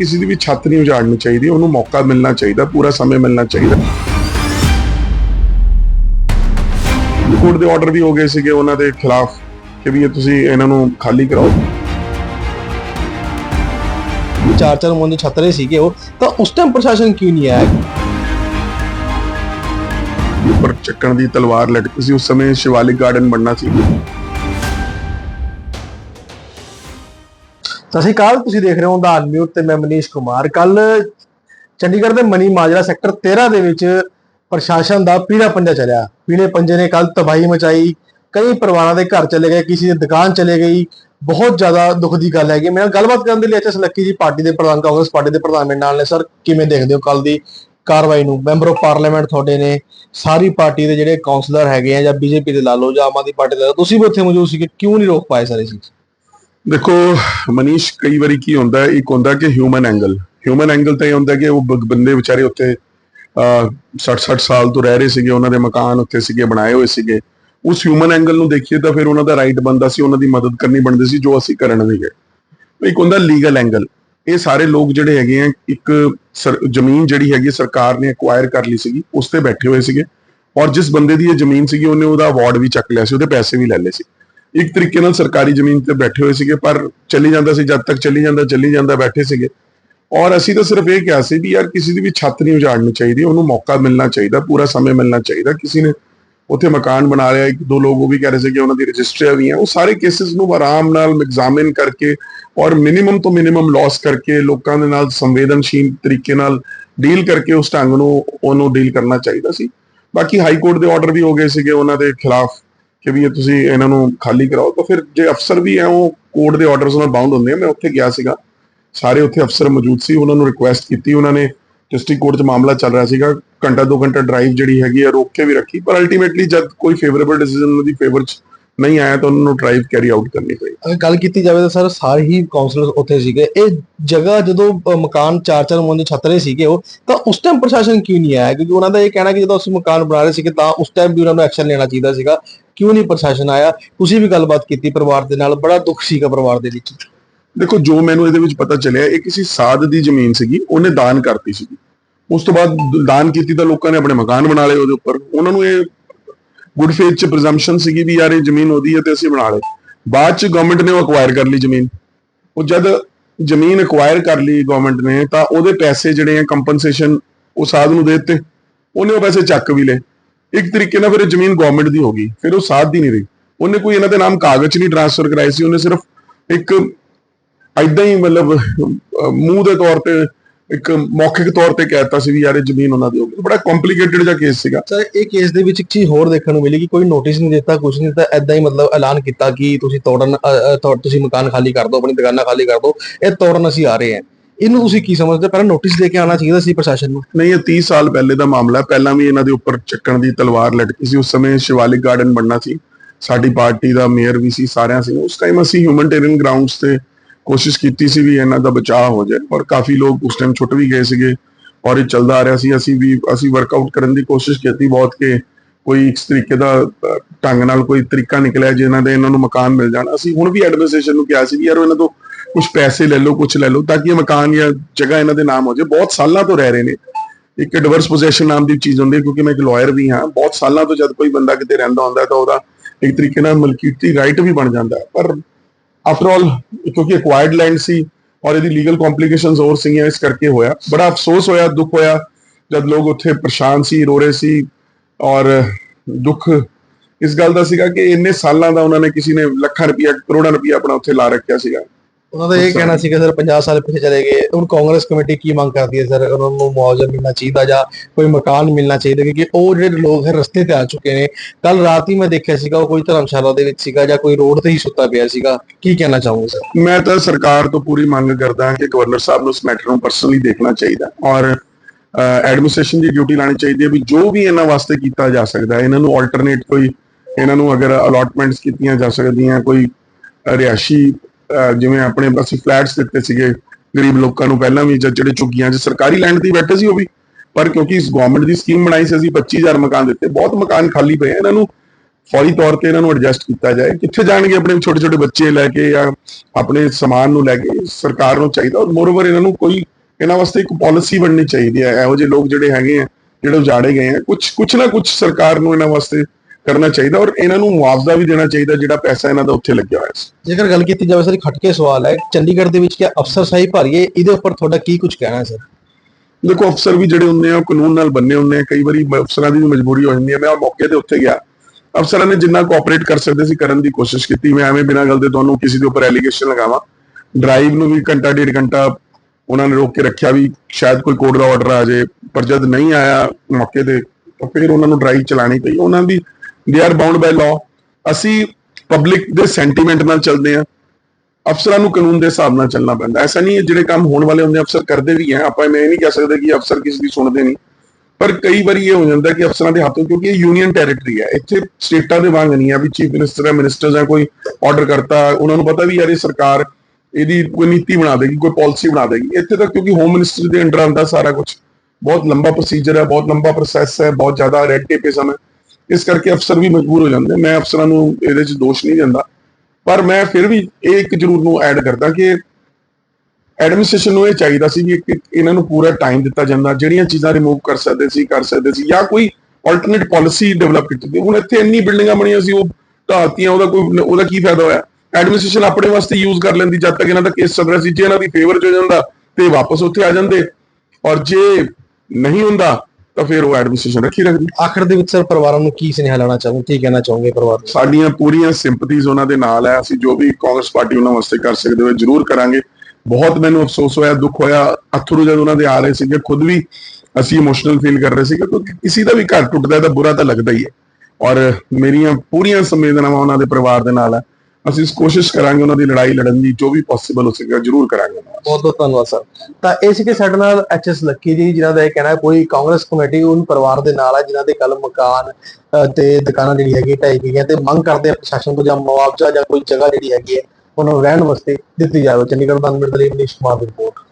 ਕਿਸੇ ਦੀ ਵੀ ਛੱਤ ਨਹੀਂ ਉਜਾੜਨੀ ਚਾਹੀਦੀ ਉਹਨੂੰ ਮੌਕਾ ਮਿਲਣਾ ਚਾਹੀਦਾ ਪੂਰਾ ਸਮੇਂ ਮਿਲਣਾ ਚਾਹੀਦਾ। ਕੋਰਟ ਦੇ ਆਰਡਰ ਵੀ ਹੋ ਗਏ ਸੀਗੇ ਉਹਨਾਂ ਦੇ ਖਿਲਾਫ ਕਿ ਵੀ ਇਹ ਤੁਸੀਂ ਇਹਨਾਂ ਨੂੰ ਖਾਲੀ ਕਰਾਓ। ਚਾਰ ਚਾਰ ਮੰਨ ਦੇ ਛਤਰੇ ਸੀਗੇ ਉਹ ਤਾਂ ਉਸ ਟਾਈਮ ਪ੍ਰਸ਼ਾਸਨ ਕਿਉਂ ਨਹੀਂ ਆਇਆ? ਉੱਪਰ ਚੱਕਣ ਦੀ ਤਲਵਾਰ ਲਟਕੀ ਸੀ ਉਸ ਸਮੇਂ ਸ਼ਿਵਾਲਿਕ ਗਾਰਡਨ ਬਣਨਾ ਸੀ। ਸਤਿ ਸ਼੍ਰੀ ਅਕਾਲ ਤੁਸੀਂ ਦੇਖ ਰਹੇ ਹੋ ਦਾ ਅਨਮਿਊਟ ਤੇ ਮੈਂ ਮਨੀਸ਼ ਕੁਮਾਰ। ਕੱਲ ਚੰਡੀਗੜ੍ਹ ਦੇ ਮਨੀ ਮਾਜਰਾ ਸੈਕਟਰ 13 ਦੇ ਵਿੱਚ ਪ੍ਰਸ਼ਾਸਨ ਦਾ ਪੀੜਾ ਪੰਜਾ ਚੱਲਿਆ। ਪੀੜੇ ਪੰਜੇ ਨੇ ਕੱਲ ਤਬਾਹੀ ਮਚਾਈ। ਕਈ ਪਰਿਵਾਰਾਂ ਦੇ ਘਰ ਚਲੇ ਗਏ, ਕਿਸੇ ਦੀ ਦੁਕਾਨ ਚਲੇ ਗਈ। ਬਹੁਤ ਜ਼ਿਆਦਾ ਦੁੱਖ ਦੀ ਗੱਲ ਹੈਗੀ। ਮੈਂ ਗੱਲਬਾਤ ਕਰਨ ਦੇ ਲਈ ਐਚਐਸ ਲੱਕੀ ਜੀ ਪਾਰਟੀ ਦੇ ਪ੍ਰਧਾਨ, ਕਾਂਗਰਸ ਪਾਰਟੀ ਦੇ ਪ੍ਰਧਾਨ ਮੇਰੇ ਨਾਲ ਨੇ। ਸਰ, ਕਿਵੇਂ ਦੇਖਦੇ ਹੋ ਕੱਲ ਦੀ ਕਾਰਵਾਈ ਨੂੰ? ਮੈਂਬਰ ਆਫ ਪਾਰਲੀਮੈਂਟ ਤੁਹਾਡੇ ਨੇ, ਸਾਰੀ ਪਾਰਟੀ ਦੇ ਜਿਹੜੇ ਕਾਉਂਸਲਰ ਹੈਗੇ ਆ ਜਾਂ ਬੀਜੇਪੀ ਦੇ ਲਾ ਲਓ ਜਾਂ ਆਮ ਆਦਮੀ ਪਾਰਟੀ ਦੇ ਲਾ ਲਓ, ਤੁਸੀਂ ਵੀ ਉੱਥੇ ਮੌਜੂਦ ਸੀਗੇ। ਕਿਉਂ ਨਹੀਂ ਰੋਕ ਪਾਏ ਸਾਰੇ ਚੀਜ਼? ਦੇਖੋ, ਮਨੀਸ਼, ਕਈ ਵਾਰੀ ਕੀ ਹੁੰਦਾ, ਇੱਕ ਹੁੰਦਾ ਕਿ ਹਿਊਮਨ ਐਂਗਲ ਹਿਊਮਨ ਐਂਗਲ ਤਾਂ ਇਹ ਹੁੰਦਾ ਕਿ ਉਹ ਬ- ਬੰਦੇ ਵਿਚਾਰੇ ਉੱਥੇ 60 60 ਸਾਲ ਤੋਂ ਰਹਿ ਰਹੇ ਸੀਗੇ, ਉਹਨਾਂ ਦੇ ਮਕਾਨ ਉੱਥੇ ਸੀਗੇ, ਬਣਾਏ ਹੋਏ ਸੀਗੇ। ਉਸ ਹਿਊਮਨ ਐਂਗਲ ਨੂੰ ਦੇਖੀਏ ਤਾਂ ਫਿਰ ਉਹਨਾਂ ਦਾ ਰਾਈਟ ਬੰਦਾ ਸੀ, ਉਹਨਾਂ ਦੀ ਮਦਦ ਕਰਨੀ ਬਣਦੀ ਸੀ, ਜੋ ਅਸੀਂ ਕਰਨ ਵੀ ਗਏ। ਇੱਕ ਹੁੰਦਾ ਲੀਗਲ ਐਂਗਲ ਇਹ ਸਾਰੇ ਲੋਕ ਜਿਹੜੇ ਹੈਗੇ ਆ, ਇੱਕ ਸਰ- ਜ਼ਮੀਨ ਜਿਹੜੀ ਹੈਗੀ ਸਰਕਾਰ ਨੇ ਐਕਵਾਇਰ ਕਰ ਲਈ ਸੀਗੀ, ਉਸ ਤੇ ਬੈਠੇ ਹੋਏ ਸੀਗੇ। ਔਰ ਜਿਸ ਬੰਦੇ ਦੀ ਇਹ ਜ਼ਮੀਨ ਸੀਗੀ, ਉਹਨੇ ਉਹਦਾ ਅਵਾਰਡ ਵੀ ਚੱਕ ਲਿਆ ਸੀ, ਉਹਦੇ ਪੈਸੇ ਵੀ ਲੈ ਲਏ ਸੀ। ਇੱਕ ਤਰੀਕੇ ਨਾਲ ਸਰਕਾਰੀ ਜ਼ਮੀਨ ਤੇ ਬੈਠੇ ਹੋਏ ਸੀਗੇ, ਪਰ ਚੱਲੀ ਜਾਂਦਾ ਸੀ, ਜਦ ਤੱਕ ਚੱਲੀ ਜਾਂਦਾ ਚੱਲੀ ਜਾਂਦਾ, ਬੈਠੇ ਸੀਗੇ। ਔਰ ਅਸੀਂ ਤਾਂ ਸਿਰਫ ਇਹ ਕਿਹਾ ਸੀ ਵੀ ਯਾਰ ਕਿਸੇ ਦੀ ਵੀ ਛੱਤ ਨਹੀਂ ਉਜਾੜਨੀ ਚਾਹੀਦੀ, ਉਹਨੂੰ ਮੌਕਾ ਮਿਲਣਾ ਚਾਹੀਦਾ, ਪੂਰਾ ਸਮੇਂ ਮਿਲਣਾ ਚਾਹੀਦਾ। ਕਿਸੇ ਨੇ ਉੱਥੇ ਮਕਾਨ ਬਣਾ ਲਿਆ, ਇੱਕ ਦੋ ਲੋਕ ਉਹ ਵੀ ਕਹਿ ਰਹੇ ਸੀ ਕਿ ਉਹਨਾਂ ਦੀ ਰਜਿਸਟਰੀਆਂ ਵੀ ਆ। ਉਹ ਸਾਰੇ ਕੇਸਿਸ ਨੂੰ ਆਰਾਮ ਨਾਲ ਐਗਜ਼ਾਮਿਨ ਕਰਕੇ ਔਰ ਮਿਨੀਮਮ ਤੋਂ ਮਿਨੀਮਮ ਲਾਸ ਕਰਕੇ ਲੋਕਾਂ ਦੇ ਨਾਲ ਸੰਵੇਦਨਸ਼ੀਲ ਤਰੀਕੇ ਨਾਲ ਡੀਲ ਕਰਕੇ ਉਸ ਢੰਗ ਨੂੰ, ਉਹਨੂੰ ਡੀਲ ਕਰਨਾ ਚਾਹੀਦਾ ਸੀ। ਬਾਕੀ ਹਾਈ ਕੋਰਟ ਦੇ ਆਰਡਰ ਵੀ ਹੋ ਗਏ ਸੀਗੇ, ਉਹਨਾਂ ਦੇ ਖਿਲਾਫ ਕਿ ਵੀ ਇਹ ਤੁਸੀਂ ਇਹਨਾਂ ਨੂੰ ਖਾਲੀ ਕਰਾਓ, ਤਾਂ ਫਿਰ ਜੇ ਅਫਸਰ ਵੀ ਹੈ ਉਹ ਕੋਰਟ ਦੇ ਆਰਡਰਸ ਨਾਲ ਬਾਉਂਡ ਹੁੰਦੇ ਆ, ਮੈਂ ਉੱਥੇ ਗਿਆ ਸੀਗਾ। ਸਾਰੇ ਉੱਥੇ ਅਫਸਰ ਮੌਜੂਦ ਸੀ, ਉਹਨਾਂ ਨੂੰ ਰਿਕੁਐਸਟ ਕੀਤੀ, ਉਹਨਾਂ ਨੇ ਡਿਸਟ੍ਰਿਕਟ ਕੋਰਟ 'ਚ ਮਾਮਲਾ ਚੱਲ ਰਿਹਾ ਸੀਗਾ। ਘੰਟਾ, ਦੋ ਘੰਟਾ ਡਰਾਈਵ ਜਿਹੜੀ ਹੈਗੀ ਆ, ਰੋਕ ਕੇ ਵੀ ਰੱਖੀ, ਪਰ ਅਲਟੀਮੇਟਲੀ ਜਦ ਕੋਈ ਫੇਵਰੇਬਲ ਡਿਸੀਜਨ ਉਹਨਾਂ ਦੀ ਫੇਵਰ 'ਚ ਨਹੀਂ ਆਇਆ, ਤਾਂ ਉਹਨਾਂ ਨੂੰ ਡਰਾਈਵ ਕੈਰੀ ਆਊਟ ਕਰਨੀ ਪਈ। ਅਗਰ ਗੱਲ ਕੀਤੀ ਜਾਵੇ ਤਾਂ ਸਰ, ਸਾਰੇ ਹੀ ਕਾਉਂਸਲਰ ਉੱਥੇ ਸੀਗੇ। ਇਹ ਜਗ੍ਹਾ ਜਦੋਂ ਮਕਾਨ ਚਾਰ ਚਾਰ ਮੰਨ ਦੇ ਛਤਰੇ ਸੀਗੇ ਉਹ, ਤਾਂ ਉਸ ਟਾਈਮ ਪ੍ਰਸ਼ਾਸਨ ਕਿਉਂ ਨਹੀਂ ਆਇਆ? ਕਿਉਂਕਿ ਉਹਨਾਂ ਦਾ ਇਹ ਕਹਿਣਾ ਕਿ ਜਦੋਂ ਅਸੀਂ ਮਕਾਨ ਬਣਾ ਰਹੇ ਸੀਗੇ, ਤਾਂ ਉਸ ਟਾਈਮ ਵੀ ਉਹਨਾਂ ਨੂੰ ਐਕਸ਼ਨ ਲੈਣਾ ਚਾਹੀਦਾ ਸੀਗਾ। ਕਿਉਂ ਨਹੀਂ ਪ੍ਰਸ਼ਾਸਨ ਆਇਆ? ਤੁਸੀਂ ਵੀ ਗੱਲਬਾਤ ਕੀਤੀ ਪਰਿਵਾਰ ਦੇ ਨਾਲ, ਬੜਾ ਦੁੱਖ ਸੀਗਾ ਪਰਿਵਾਰ ਦੇ ਵਿੱਚ। ਦੇਖੋ, ਜੋ ਮੈਨੂੰ ਇਹਦੇ ਵਿੱਚ ਪਤਾ ਚੱਲਿਆ, ਇਹ ਕਿਸੇ ਸਾਧ ਦੀ ਜ਼ਮੀਨ ਸੀਗੀ, ਉਹਨੇ ਦਾਨ ਕਰਤੀ ਸੀਗੀ। ਉਸ ਤੋਂ ਬਾਅਦ ਦਾਨ ਕੀਤੀ ਤਾਂ ਲੋਕਾਂ ਨੇ ਆਪਣੇ ਮਕਾਨ ਬਣਾ ਲਏ ਉਹਦੇ ਉੱਪਰ। ਉਹਨਾਂ ਨੂੰ ਇਹ ਗੁੱਡ ਫੇਥ ਚ ਪ੍ਰੀਜ਼ੰਪਸ਼ਨ ਸੀਗੀ ਵੀ ਯਾਰ ਇਹ ਜ਼ਮੀਨ ਉਹਦੀ ਹੈ ਤੇ ਅਸੀਂ ਬਣਾ ਲਏ। ਬਾਅਦ ਚ ਗਵਰਨਮੈਂਟ ਨੇ ਉਹ ਅਕਵਾਇਰ ਕਰ ਲਈ ਜ਼ਮੀਨ। ਉਹ ਜਦ ਜ਼ਮੀਨ ਅਕਵਾਇਰ ਕਰ ਲਈ ਗਵਰਨਮੈਂਟ ਨੇ, ਤਾਂ ਉਹਦੇ ਪੈਸੇ ਜਿਹੜੇ ਆ ਕੰਪਨਸੇਸ਼ਨ ਉਹ ਸਾਧ ਨੂੰ ਦੇ ਦਿੱਤੇ। ਉਹਨੇ ਉਹ ਪੈਸੇ ਚੱਕ ਵੀ ਲਏ। ਇੱਕ ਤਰੀਕੇ ਨਾਲ ਫਿਰ ਇਹ ਜ਼ਮੀਨ ਗਵਰਨਮੈਂਟ ਦੀ ਹੋ ਗਈ, ਫਿਰ ਉਹ ਸਾਥ ਦੀ ਨਹੀਂ ਰਹੀ। ਉਹਨੇ ਕੋਈ ਇਹਨਾਂ ਦੇ ਨਾਮ ਕਾਗਜ਼ ਨਹੀਂ ਟ੍ਰਾਂਸਫਰ ਕਰਾਏ ਸੀ, ਉਹਨੇ ਸਿਰਫ ਇੱਕ ਐਦਾਂ ਹੀ ਮਤਲਬ ਮੂੰਹ ਦੇ ਤੌਰ ਤੇ ਇੱਕ ਮੌਖਿਕ ਤੌਰ ਤੇ ਕਹਿਤਾ ਸੀ ਵੀ ਯਾਰ ਇਹ ਜ਼ਮੀਨ ਉਹਨਾਂ ਦੀ ਹੋ ਗਈ। ਬੜਾ ਕੰਪਲਿਕੇਟਡ ਜਿਹਾ ਕੇਸ ਸੀਗਾ। ਸਰ, ਇਹ ਕੇਸ ਦੇ ਵਿੱਚ ਇੱਕ ਚੀਜ਼ ਹੋਰ ਦੇਖਣ ਨੂੰ ਮਿਲੀ ਕਿ ਕੋਈ ਨੋਟਿਸ ਨਹੀਂ ਦਿੱਤਾ ਕੁਝ ਨਹੀਂ ਦਿੱਤਾ ਐਦਾਂ ਹੀ ਮਤਲਬ ਐਲਾਨ ਕੀਤਾ ਕਿ ਤੁਸੀਂ ਤੋੜਨ ਤੁਸੀਂ ਮਕਾਨ ਖਾਲੀ ਕਰ ਦਿਓ, ਆਪਣੀ ਦੁਕਾਨਾਂ ਖਾਲੀ ਕਰ ਦਿਓ, ਇਹ ਤੋੜਨ ਅਸੀਂ ਆ ਰਹੇ ਹਾਂ। ਇਹਨੂੰ ਤੁਸੀਂ ਕੀ ਸਮਝਦੇ ਹੋ? ਪਹਿਲਾਂ ਨੋਟਿਸ ਦੇ ਕੇ ਆਉਣਾ ਚਾਹੀਦਾ ਸੀ ਪ੍ਰਸ਼ਾਸਨ ਨੂੰ। ਨਹੀਂ ਇਹ 30 ਸਾਲ ਪਹਿਲੇ ਦਾ ਮਾਮਲਾ ਹੈ। ਪਹਿਲਾਂ ਵੀ ਇਹਨਾਂ ਦੇ ਉੱਪਰ ਚੱਕਣ ਦੀ ਤਲਵਾਰ ਲਟਕੀ ਸੀ। ਉਸ ਸਮੇਂ ਸ਼ਿਵਾਲਿਕ ਗਾਰਡਨ ਬਣਨਾ ਸੀ। ਸਾਡੀ ਪਾਰਟੀ ਦਾ ਮੇਅਰ ਵੀ ਸੀ ਸਾਰਿਆਂ ਸੀ। ਉਸ ਟਾਈਮ ਅਸੀਂ ਹਿਊਮਨਟੇਰੀਅਨ ਗਰਾਊਂਡਸ ਤੇ ਕੋਸ਼ਿਸ਼ ਕੀਤੀ ਸੀ ਵੀ ਇਹਨਾਂ ਦਾ ਬਚਾਅ ਹੋ ਜਾਏ। ਔਰ ਕਾਫੀ ਲੋਕ ਉਸ ਟਾਈਮ ਛੁੱਟ ਵੀ ਗਏ ਸੀਗੇ ਔਰ ਇਹ ਚੱਲਦਾ ਆ ਰਿਹਾ ਸੀ। ਅਸੀਂ ਵੀ ਅਸੀਂ ਵਰਕਆਊਟ ਕਰਨ ਦੀ ਕੋਸ਼ਿਸ਼ ਕੀਤੀ ਬਹੁਤ ਕਿ ਕੋਈ ਇਸ ਤਰੀਕੇ ਦਾ ਅਹ, ਢੰਗ ਨਾਲ ਕੋਈ ਤਰੀਕਾ ਨਿਕਲਿਆ ਜਿਹਨਾਂ ਦੇ ਇਹਨਾਂ ਨੂੰ ਮਕਾਨ ਮਿਲ ਜਾਣ। ਅਸੀਂ ਹੁਣ ਵੀ ਐਡਮਿਨਿਸਟ੍ਰੇਸ਼ਨ ਨੂੰ ਕਿਹਾ ਸੀ ਵੀ ਯਾਰ ਇਹਨਾਂ ਤੋਂ ਕੁਝ ਪੈਸੇ ਲੈ ਲਓ ਕੁਝ ਲੈ ਲਓ, ਤਾਂ ਕਿ ਇਹ ਮਕਾਨ ਜਾਂ ਜਗ੍ਹਾ ਇਹਨਾਂ ਦੇ ਨਾਮ ਹੋ ਜਾਏ। ਬਹੁਤ ਸਾਲਾਂ ਤੋਂ ਰਹਿ ਰਹੇ ਨੇ। ਇੱਕ ਡਿਵਰਸ ਪੋਜੀਸ਼ਨ ਨਾਮ ਦੀ ਚੀਜ਼ ਹੁੰਦੀ ਹੈ, ਕਿਉਂਕਿ ਮੈਂ ਇੱਕ ਲਾਇਰ ਵੀ ਹਾਂ। ਬਹੁਤ ਸਾਲਾਂ ਤੋਂ ਜਦ ਕੋਈ ਬੰਦਾ ਕਿਤੇ ਰਹਿੰਦਾ ਹੁੰਦਾ, ਤਾਂ ਉਹਦਾ ਇੱਕ ਤਰੀਕੇ ਨਾਲ ਮਲਕੀਤੀ ਰਾਈਟ ਵੀ ਬਣ ਜਾਂਦਾ ਪਰ ਆਫਟਰ ਆਲ ਕਿਉਂਕਿ ਐਕਵਾਇਰਡ ਲੈਂਡ ਸੀ ਔਰ ਇਹਦੀ ਲੀਗਲ ਕੰਪਲਿਕੇਸ਼ਨਸ ਹੋਰ ਸੀਗੀਆਂ, ਇਸ ਕਰਕੇ ਹੋਇਆ। ਬੜਾ ਅਫਸੋਸ ਹੋਇਆ, ਦੁੱਖ ਹੋਇਆ, ਜਦ ਲੋਕ ਉੱਥੇ ਪਰੇਸ਼ਾਨ ਸੀ, ਰੋ ਰਹੇ ਸੀ ਔਰ ਦੁੱਖ ਇਸ ਗੱਲ ਦਾ ਸੀਗਾ ਕਿ ਇੰਨੇ ਸਾਲਾਂ ਦਾ ਉਹਨਾਂ ਨੇ ਕਿਸੇ ਨੇ ਲੱਖਾਂ ਰੁਪਇਆ ਕਰੋੜਾਂ ਰੁਪਇਆ ਆਪਣਾ ਉੱਥੇ ਲਾ ਰੱਖਿਆ ਸੀਗਾ। ਉਹਨਾਂ ਦਾ ਇਹ ਕਹਿਣਾ ਸੀ ਕਿ ਸਰ 50 ਸਾਲ ਪਿੱਛੇ ਚਲੇ ਗਏ। ਹੁਣ ਕਾਂਗਰਸ ਕਮੇਟੀ ਕੀ ਮੰਗ ਕਰਦੀ ਹੈ ਸਰ? ਉਹਨਾਂ ਨੂੰ ਮੁਆਵਜ਼ਾ ਮਿਲਣਾ ਚਾਹੀਦਾ ਜਾਂ ਕੋਈ ਮਕਾਨ ਮਿਲਣਾ ਚਾਹੀਦਾ? ਕਿਉਂਕਿ ਉਹ ਜਿਹੜੇ ਲੋਕ ਹੈ ਰਸਤੇ ਤੇ ਆ ਚੁੱਕੇ ਨੇ। ਕੱਲ ਰਾਤ ਹੀ ਮੈਂ ਦੇਖਿਆ ਸੀਗਾ ਉਹ ਕੋਈ ਧਰਮਸ਼ਾਲਾ ਦੇ ਵਿੱਚ ਸੀਗਾ ਜਾਂ ਕੋਈ ਰੋਡ ਤੇ ਹੀ ਸੁੱਤਾ ਪਿਆ ਸੀਗਾ। ਕੀ ਕਹਿਣਾ ਚਾਹੋਗੇ ਸਰ? ਮੈਂ ਤਾਂ ਸਰਕਾਰ ਤੋਂ ਪੂਰੀ ਮੰਗ ਕਰਦਾ ਕਿ ਗਵਰਨਰ ਸਾਹਿਬ ਨੂੰ ਇਸ ਮੈਟਰ ਨੂੰ ਪਰਸਨਲੀ ਦੇਖਣਾ ਚਾਹੀਦਾ ਔਰ ਐਡਮਿਨਿਸਟ੍ਰੇਸ਼ਨ ਦੀ ਡਿਊਟੀ ਲਾਣੀ ਚਾਹੀਦੀ ਹੈ ਵੀ ਜੋ ਵੀ ਇਹਨਾਂ ਵਾਸਤੇ ਕੀਤਾ ਜਾ ਸਕਦਾ ਹੈ ਇਹਨਾਂ ਨੂੰ ਆਲਟਰਨੇਟ ਕੋਈ ਇਹਨਾਂ ਨੂੰ ਅਗਰ ਅਲਾਟਮੈਂਟਸ ਕੀਤੀਆਂ ਜਾ ਸਕਦੀਆਂ ਕੋਈ ਅਹ, ਜਿਵੇਂ ਆਪਣੇ ਅਸੀਂ ਫਲੈਟਸ ਦਿੱਤੇ ਸੀਗੇ, ਗਰੀਬ ਲੋਕਾਂ ਨੂੰ ਪਹਿਲਾਂ ਵੀ ਜਿਹੜੇ ਝੁੱਗੀਆਂ 'ਚ ਸਰਕਾਰੀ ਲੈਂਡ ਤੇ ਬੈਠੇ ਸੀ ਉਹ ਵੀ। ਪਰ ਕਿਉਂਕਿ ਇਸ ਗਵਰਨਮੈਂਟ ਦੀ ਸਕੀਮ ਬਣਾਈ ਸੀ, ਅਸੀਂ 25000 ਮਕਾਨ ਦਿੱਤੇ, ਬਹੁਤ ਮਕਾਨ ਖਾਲੀ ਪਏ ਇਹਨਾਂ ਨੂੰ ਫੌਰੀ ਤੌਰ ਤੇ ਇਹਨਾਂ ਨੂੰ ਐਡਜਸਟ ਕੀਤਾ ਜਾਏ। ਕਿੱਥੇ ਜਾਣਗੇ ਆਪਣੇ ਛੋਟੇ ਛੋਟੇ ਬੱਚੇ ਲੈ ਕੇ ਜਾਂ ਆਪਣੇ ਸਮਾਨ ਨੂੰ ਲੈ ਕੇ, ਸਰਕਾਰ ਨੂੰ ਚਾਹੀਦਾ। ਔਰ ਮੋਰਓਵਰ ਇਹਨਾਂ ਨੂੰ ਕੋਈ, ਇਹਨਾਂ ਵਾਸਤੇ ਇੱਕ ਪਾਲਿਸੀ ਬਣਨੀ ਚਾਹੀਦੀ ਹੈ। ਇਹੋ ਜਿਹੇ ਲੋਕ ਜਿਹੜੇ ਹੈਗੇ ਆ, ਜਿਹੜੇ ਉਜਾੜੇ ਗਏ ਆ। ਕੁਝ ਕੁਝ ਨਾ ਕੁਝ ਸਰਕਾਰ ਨੂੰ ਇਹਨਾਂ ਵਾਸਤੇ ਕਰਨਾ ਚਾਹੀਦਾ ਔਰ ਇਹਨਾਂ ਨੂੰ ਮੁਆਵਜ਼ਾ ਵੀ ਦੇਣਾ ਚਾਹੀਦਾ ਜਿਹੜਾ ਪੈਸਾ ਇਹਨਾਂ ਦਾ ਉੱਥੇ ਲੱਗਿਆ ਹੋਇਆ ਸੀ। ਜੇਕਰ ਗੱਲ ਕੀਤੀ ਜਾਵੇ ਸਰ ਖਟਕੇ ਸਵਾਲ ਹੈ ਚੰਡੀਗੜ੍ਹ ਦੇ ਵਿੱਚ ਕੀ ਅਫਸਰਸ਼ਾਹੀ ਭਾਰੀ ਹੈ ਇਹਦੇ ਉੱਪਰ ਤੁਹਾਡਾ ਕੀ ਕੁਝ ਕਹਿਣਾ ਹੈ ਸਰ? ਦੇਖੋ ਅਫਸਰ ਵੀ ਜਿਹੜੇ ਹੁੰਦੇ ਆ ਉਹ ਕਾਨੂੰਨ ਨਾਲ ਬੰਨੇ ਹੁੰਦੇ ਆ। ਕਈ ਵਾਰੀ ਅਫਸਰਾਂ ਦੀ ਵੀ ਮਜਬੂਰੀ ਹੋ ਜਾਂਦੀ ਹੈ। ਮੈਂ ਉਹ ਮੌਕੇ ਤੇ ਉੱਥੇ ਗਿਆ। ਅਫਸਰਾਂ ਨੇ ਜਿੰਨਾ ਕੋਆਪਰੇਟ ਕਰ ਸਕਦੇ ਸੀ ਕਰਨ ਦੀ ਕੋਸ਼ਿਸ਼ ਕੀਤੀ। ਮੈਂ ਐਵੇਂ ਬਿਨਾਂ ਗੱਲ ਦੇ ਤੁਹਾਨੂੰ ਕਿਸੇ ਦੇ ਉੱਪਰ ਐਲੀਗੇਸ਼ਨ ਲਗਾਵਾਂ। ਡਰਾਈਵ ਨੂੰ ਵੀ ਘੰਟਾ ਡੇਢ ਘੰਟਾ ਉਹਨਾਂ ਨੇ ਰੋਕ ਕੇ ਰੱਖਿਆ ਵੀ ਸ਼ਾਇਦ ਕੋਈ ਕੋਰਟ ਦਾ ਆਰਡਰ ਆ ਜਾਏ। ਪਰ ਜਦ ਨਹੀਂ ਆਇਆ ਮੌਕੇ ਤੇ ਤਾਂ ਫਿਰ ਉਹਨਾਂ ਨੂੰ ਡਰਾਈਵ ਚਲਾਣੀ ਪਈ। ਉਹਨਾਂ ਦੀ they are bound by law ਅਸੀਂ ਪਬਲਿਕ ਦੇ ਸੈਂਟੀਮੈਂਟ ਨਾਲ ਚੱਲਦੇ ਆ ਅਫਸਰਾਂ ਨੂੰ ਕਾਨੂੰਨ ਦੇ ਹਿਸਾਬ ਨਾਲ ਚੱਲਣਾ ਪੈਂਦਾ। ਐਸਾ ਨਹੀਂ ਹੈ, ਜਿਹੜੇ ਕੰਮ ਹੋਣ ਵਾਲੇ ਹੁੰਦੇ ਅਫਸਰ ਕਰਦੇ ਵੀ ਹੈ। ਆਪਾਂ ਮੈਂ ਇਹ ਨਹੀਂ ਕਹਿ ਸਕਦੇ ਕਿ ਅਫਸਰ ਕਿਸੇ ਦੀ ਸੁਣਦੇ ਨਹੀਂ। ਪਰ ਕਈ ਵਾਰੀ ਇਹ ਹੋ ਜਾਂਦਾ ਕਿ ਅਫਸਰਾਂ ਦੇ ਹੱਥੋਂ, ਕਿਉਂਕਿ ਇਹ ਯੂਨੀਅਨ ਟੈਰੀਟਰੀ ਹੈ। ਇੱਥੇ ਸਟੇਟਾਂ ਦੇ ਵਾਂਗ ਨਹੀਂ ਆ ਵੀ ਚੀਫ ਮਿਨਿਸਟਰ ਹੈ ਮਿਨਿਸਟਰ ਹੈ, ਕੋਈ ਆਰਡਰ ਕਰਤਾ, ਉਹਨਾਂ ਨੂੰ ਪਤਾ ਵੀ ਯਾਰ ਇਹ ਸਰਕਾਰ ਇਹਦੀ ਕੋਈ ਨੀਤੀ ਬਣਾ ਦੇਗੀ, ਕੋਈ ਪਾਲਿਸੀ ਬਣਾ ਦੇਗੀ। ਇੱਥੇ ਤਾਂ ਕਿਉਂਕਿ ਹੋਮ ਮਿਨਿਸਟਰ ਦੇ ਅੰਡਰ ਆਉਂਦਾ ਸਾਰਾ ਕੁਝ ਬਹੁਤ ਲੰਬਾ ਪ੍ਰੋਸੀਜਰ ਹੈ, ਬਹੁਤ ਲੰਬਾ ਪ੍ਰੋਸੈਸ ਹੈ, ਬਹੁਤ ਜ਼ਿਆਦਾ ਰੈਡ ਟੇਪਿਜ਼ਮ ਹੈ ਇਸ ਕਰਕੇ ਅਫਸਰ ਵੀ ਮਜਬੂਰ ਹੋ ਜਾਂਦੇ ਮੈਂ ਅਫਸਰਾਂ ਨੂੰ ਇਹਦੇ 'ਚ ਦੋਸ਼ ਨਹੀਂ ਦਿੰਦਾ। ਪਰ ਮੈਂ ਫਿਰ ਵੀ ਇਹ ਇੱਕ ਜ਼ਰੂਰ ਨੂੰ ਐਡ ਕਰਦਾ ਕਿ ਐਡਮਿਨਿਸਟ੍ਰੇਸ਼ਨ ਨੂੰ ਇਹ ਚਾਹੀਦਾ ਸੀ ਵੀ ਇੱਕ- ਇਹਨਾਂ ਨੂੰ ਪੂਰਾ ਟਾਈਮ ਦਿੱਤਾ ਜਾਂਦਾ। ਜਿਹੜੀਆਂ ਚੀਜ਼ਾਂ ਰਿਮੂਵ ਕਰ ਸਕਦੇ ਸੀ, ਕਰ ਸਕਦੇ ਸੀ। ਜਾਂ ਕੋਈ ਆਲਟਰਨੇਟ ਪਾਲਿਸੀ ਡਿਵੈਲਪ ਕੀਤੀ ਸੀ। ਹੁਣ ਇੱਥੇ ਇੰਨੀ ਬਿਲਡਿੰਗਾਂ ਬਣੀਆਂ ਸੀ, ਉਹ ਢਾਤੀਆਂ ਉਹਦਾ ਕੋਈ ਉਹਦਾ ਕੀ ਫਾਇਦਾ ਹੋਇਆ? ਐਡਮਿਨਿਸਟ੍ਰੇਸ਼ਨ ਆਪਣੇ ਵਾਸਤੇ ਯੂਜ਼ ਕਰ ਲੈਂਦੀ। ਜਦ ਤੱਕ ਇਹਨਾਂ ਦਾ ਕੇਸ ਚੱਲ ਰਿਹਾ ਸੀ, ਜੇ ਇਹਨਾਂ ਦੀ ਫੇਵਰ ਚ ਹੋ ਜਾਂਦਾ, ਤੇ ਵਾਪਸ ਉੱਥੇ ਆ ਜਾਂਦੇ। ਔਰ ਜੇ ਨਹੀਂ ਹੁੰਦਾ ਤਾਂ ਫਿਰ ਉਹ ਐਡਮਿਨਿਸਟ੍ਰੇਸ਼ਨ ਰੱਖੀ ਰੱਖਦੀ। ਆਖਰ ਦੇ ਵਿੱਚ ਸਰ ਪਰਿਵਾਰਾਂ ਨੂੰ ਕੀ ਸੁਨੇਹਾ ਲੈਣਾ ਚਾਹੋ ਕੀ ਕਹਿਣਾ ਚਾਹੋਗੇ ਪਰਿਵਾਰ ਨੂੰ? ਸਾਡੀਆਂ ਪੂਰੀਆਂ ਸਿੰਪਥੀਜ਼ ਉਹਨਾਂ ਦੇ ਨਾਲ ਹੈ ਅਸੀਂ ਜੋ ਵੀ ਕਾਂਗਰਸ ਪਾਰਟੀ ਉਹਨਾਂ ਵਾਸਤੇ ਕਰ ਸਕਦੇ ਹੋਏ ਜ਼ਰੂਰ ਕਰਾਂਗੇ। ਬਹੁਤ ਮੈਨੂੰ ਅਫਸੋਸ ਹੋਇਆ ਦੁੱਖ ਹੋਇਆ। ਅਥਰੂ ਜਦ ਉਹਨਾਂ ਦੇ ਆ ਰਹੇ ਸੀਗੇ ਖੁਦ ਵੀ ਅਸੀਂ ਇਮੋਸ਼ਨਲ ਫੀਲ ਕਰ ਰਹੇ ਸੀਗੇ ਕਿਉਂਕਿ ਕਿਸੇ ਦਾ ਵੀ ਘਰ ਟੁੱਟਦਾ ਹੈ ਤਾਂ ਬੁਰਾ ਤਾਂ ਲੱਗਦਾ ਹੀ ਹੈ। ਔਰ ਮੇਰੀਆਂ ਪੂਰੀਆਂ ਸੰਵੇਦਨਾਵਾਂ ਉਹਨਾਂ ਦੇ ਪਰਿਵਾਰ ਦੇ ਨਾਲ ਹੈ ਅਸੀਂ ਕੋਸ਼ਿਸ਼ ਕਰਾਂਗੇ ਉਹਨਾਂ ਦੀ ਲੜਾਈ ਲੜਨ ਦੀ, ਜੋ ਵੀ ਪੋਸੀਬਲ ਹੋ ਸकेगा ਜ਼ਰੂਰ ਕਰਾਂਗੇ ਬਹੁਤ ਬਹੁਤ ਧੰਨਵਾਦ ਸਰ ਤਾਂ ਇਹ ਸੀ ਕਿ ਸਾਡੇ ਨਾਲ ਐਚਐਸ ਲੱਕੀ ਜੀ, ਜਿਨ੍ਹਾਂ ਦਾ ਇਹ ਕਹਿਣਾ ਹੈ, ਕੋਈ ਕਾਂਗਰਸ ਕਮੇਟੀ, ਉਹਨਾਂ ਪਰਿਵਾਰ ਦੇ ਨਾਲ ਹੈ, ਜਿਨ੍ਹਾਂ ਦੇ ਕੱਲ ਮਕਾਨ ਤੇ ਦੁਕਾਨਾਂ ਜਿਹੜੀ ਹੈਗੀ ਢਾਈ ਗਈਆਂ ਤੇ ਮੰਗ ਕਰਦੇ ਆ ਪ੍ਰਸ਼ਾਸਨ ਤੋਂ ਜਾਂ ਮੁਆਵਜ਼ਾ ਜਾਂ ਕੋਈ ਜਗ੍ਹਾ ਜਿਹੜੀ ਹੈਗੀ ਹੈ, ਉਹਨਾਂ ਨੂੰ ਰਹਿਣ ਵਾਸਤੇ ਦਿੱਤੀ ਜਾਵੇ। ਚੰਡੀਗੜ੍ਹ ਦਾ ਮਿੰਟ ਲਈ ਮਨੀਸ਼ ਕੁਮਾਰ ਦੀ ਰਿਪੋਰਟ।